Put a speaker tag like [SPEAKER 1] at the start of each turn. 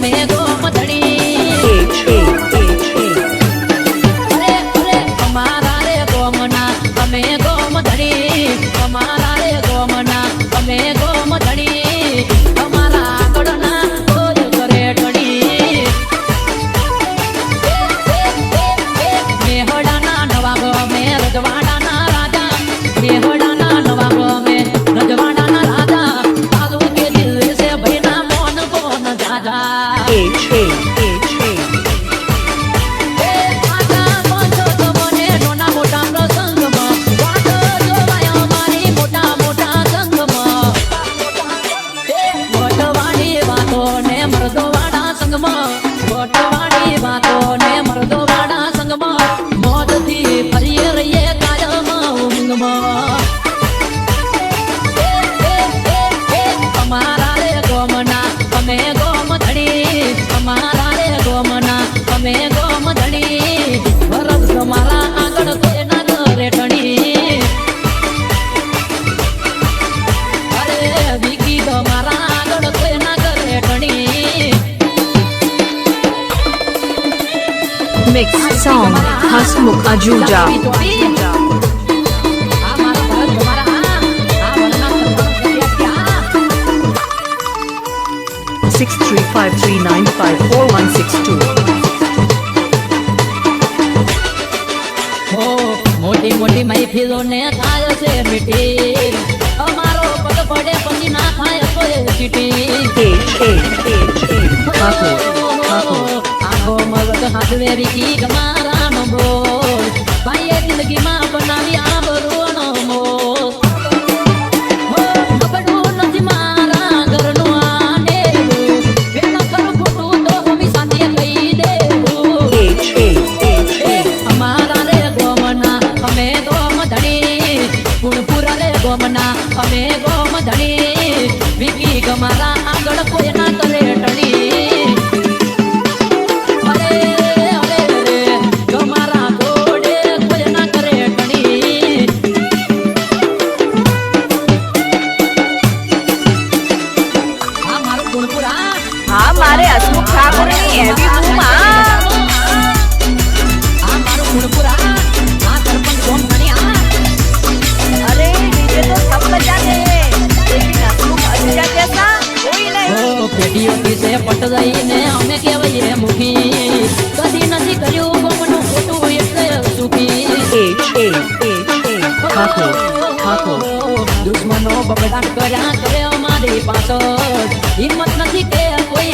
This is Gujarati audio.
[SPEAKER 1] me સંગમાં વટવાડી વાતો ને મરદો વાળા સંગમાં મોજથી ફરીએ રહીએ કાયમ ઊંઘમાં. તમારા રે
[SPEAKER 2] Hasmukh અજુજા six three five three nine five four one six two.
[SPEAKER 1] હો મોટી મોટી મહેફિલો ને થાય છે મીઠી અમારો પગ પડે પછી ના થાય તો એ Chitti
[SPEAKER 3] H H H H
[SPEAKER 1] Thakur Thakur આખો હાથવેરી કી ગમારાનો બોલ ભાઈએ જિંદગીમાં બનાવી આ બરોનો મોલ કપડું નથી મારા ઘરનું આ નેવું. વેલા ખરું ખોટું તો હોમી અમે
[SPEAKER 4] હા મારે હસમુખ ઠાકોરની એવી બૂમ આ
[SPEAKER 1] આ મારું ગુણપુરા આ સરપંચ ગોમ ધણી આ
[SPEAKER 4] અરે ડીજે તો સબ બજાને લેકિન હસમુખ અજુજા જૈસા કોઈ નહીં
[SPEAKER 1] ઓ પેટીઓ પીસે પટ દઈને અમે કહેવાય મુખી કદી નથી કર્યું ગમનું ખોટું એટલે સુખી
[SPEAKER 3] H H H H
[SPEAKER 1] Thakur Thakur દુશ્મનો બબડાટ કર્યા કરે અમારી પાછળ હિંમત નથી કે કોઈ